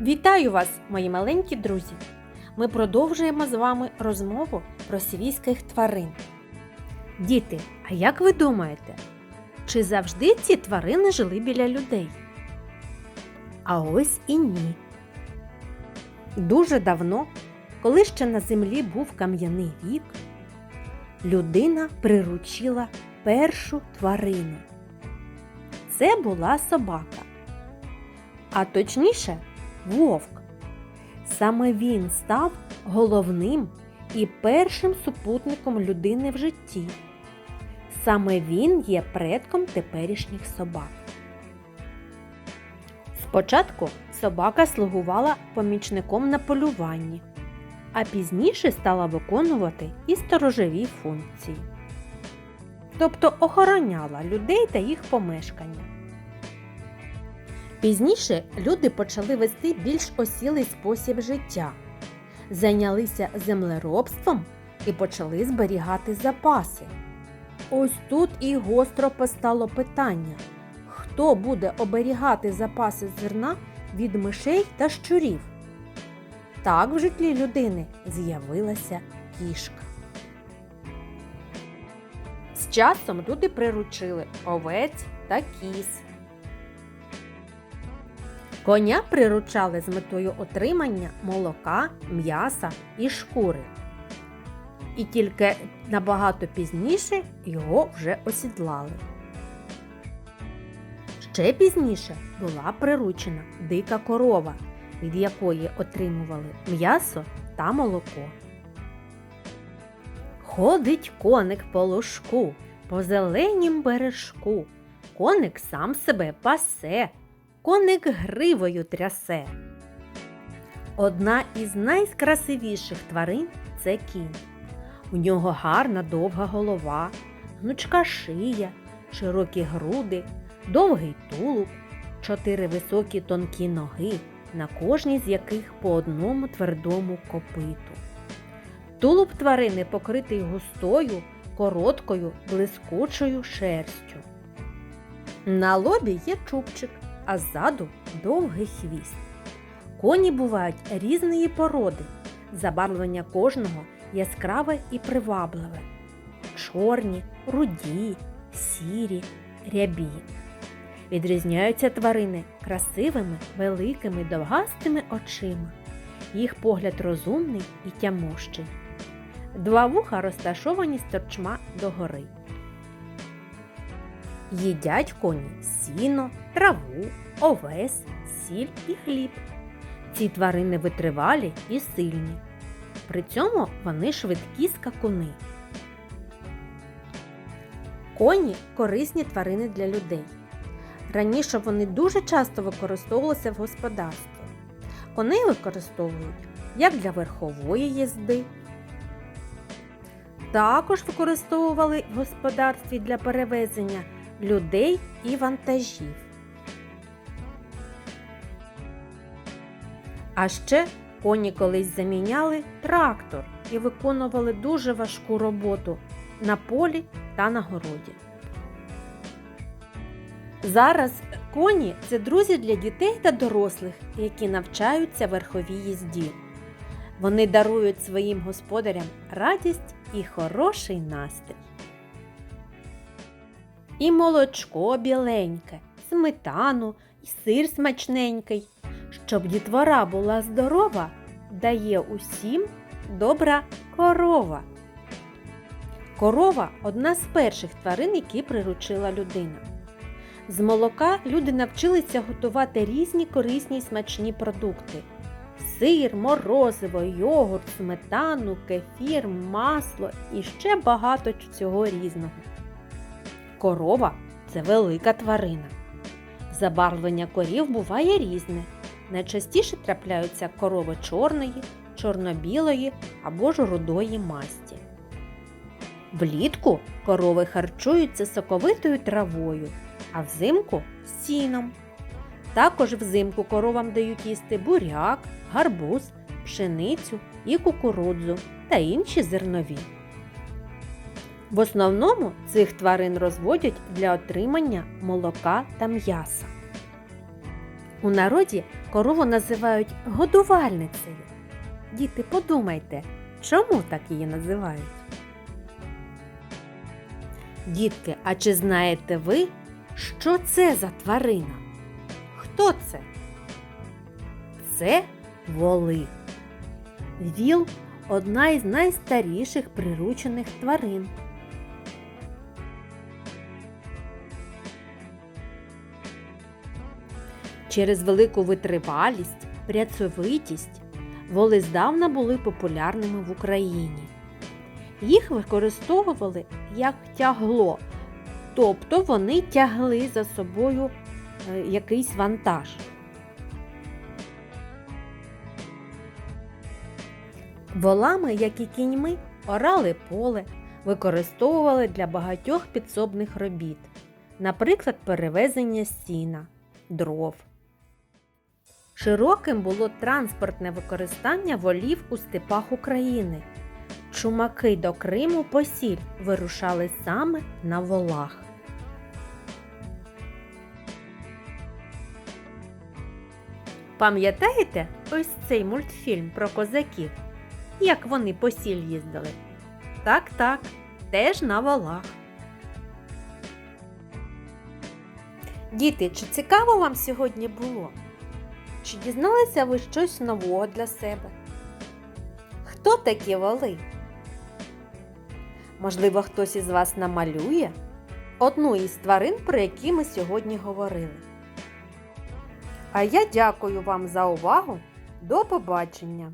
Вітаю вас, мої маленькі друзі! Ми продовжуємо з вами розмову про свійських тварин. Діти, а як ви думаєте, чи завжди ці тварини жили біля людей? А ось і ні. Дуже давно, коли ще на землі був кам'яний вік, людина приручила першу тварину. Це була собака. А точніше, вовк. Саме він став головним і першим супутником людини в житті. Саме він є предком теперішніх собак. Спочатку собака слугувала помічником на полюванні, а пізніше стала виконувати і сторожові функції. Тобто охороняла людей та їх помешкання. Пізніше люди почали вести більш осілий спосіб життя, зайнялися землеробством і почали зберігати запаси. Ось тут і гостро постало питання, хто буде оберігати запаси зерна від мишей та щурів. Так в житлі людини з'явилася кішка. З часом люди приручили овець та кіз. Коня приручали з метою отримання молока, м'яса і шкури. І тільки набагато пізніше його вже осідлали. Ще пізніше була приручена дика корова, від якої отримували м'ясо та молоко. Ходить коник по лужку, по зеленім бережку. Коник сам себе пасе, коник гривою трясе. Одна із найкрасивіших тварин це кінь. У нього гарна довга голова, гнучка шия, широкі груди, довгий тулуб, чотири високі тонкі ноги, на кожній з яких по одному твердому копиту. Тулуб тварини покритий густою, короткою, блискучою шерстю. На лобі є чубчик, а ззаду довгий хвіст. Коні бувають різної породи. Забарвлення кожного яскраве і привабливе. Чорні, руді, сірі, рябі. Відрізняються тварини красивими, великими, довгастими очима. Їх погляд розумний і тямущий. Два вуха розташовані з торчма догори. Їдять коні сіно, траву, овес, сіль і хліб. Ці тварини витривалі і сильні. При цьому вони швидкі скакуни. Коні корисні тварини для людей. Раніше вони дуже часто використовувалися в господарстві. Коней використовують як для верхової їзди. Також використовували в господарстві для перевезення людей і вантажів. А ще коні колись заміняли трактор і виконували дуже важку роботу на полі та на городі. Зараз коні це друзі для дітей та дорослих, які навчаються верховій їзді. Вони дарують своїм господарям радість і хороший настрій. І молочко біленьке, сметану, і сир смачненький. Щоб дітвора була здорова, дає усім добра корова. Корова одна з перших тварин, які приручила людина. З молока люди навчилися готувати різні корисні смачні продукти: сир, морозиво, йогурт, сметану, кефір, масло і ще багато цього різного. Корова це велика тварина. Забарвлення корів буває різне. Найчастіше трапляються корови чорної, чорно-білої або ж рудої масті. Влітку корови харчуються соковитою травою, а взимку сіном. Також взимку коровам дають їсти буряк, гарбуз, пшеницю і кукурудзу та інші зернові. В основному цих тварин розводять для отримання молока та м'яса. У народі корову називають годувальницею. Діти, подумайте, чому так її називають? Дітки, а чи знаєте ви, що це за тварина? Хто це? Це воли. Віл одна із найстаріших приручених тварин. Через велику витривалість, працьовитість воли здавна були популярними в Україні. Їх використовували як тягло, тобто вони тягли за собою е, якийсь вантаж. Волами, як і кіньми, орали поле, використовували для багатьох підсобних робіт, наприклад, перевезення сіна, дров. Широким було транспортне використання волів у степах України. Чумаки до Криму по сіль вирушали саме на волах. Пам'ятаєте ось цей мультфільм про козаків? Як вони по сіль їздили? Так, так, теж на волах. Діти, чи цікаво вам сьогодні було? Чи дізналися ви щось нового для себе? Хто такі воли? Можливо, хтось із вас намалює одну із тварин, про які ми сьогодні говорили. А я дякую вам за увагу. До побачення!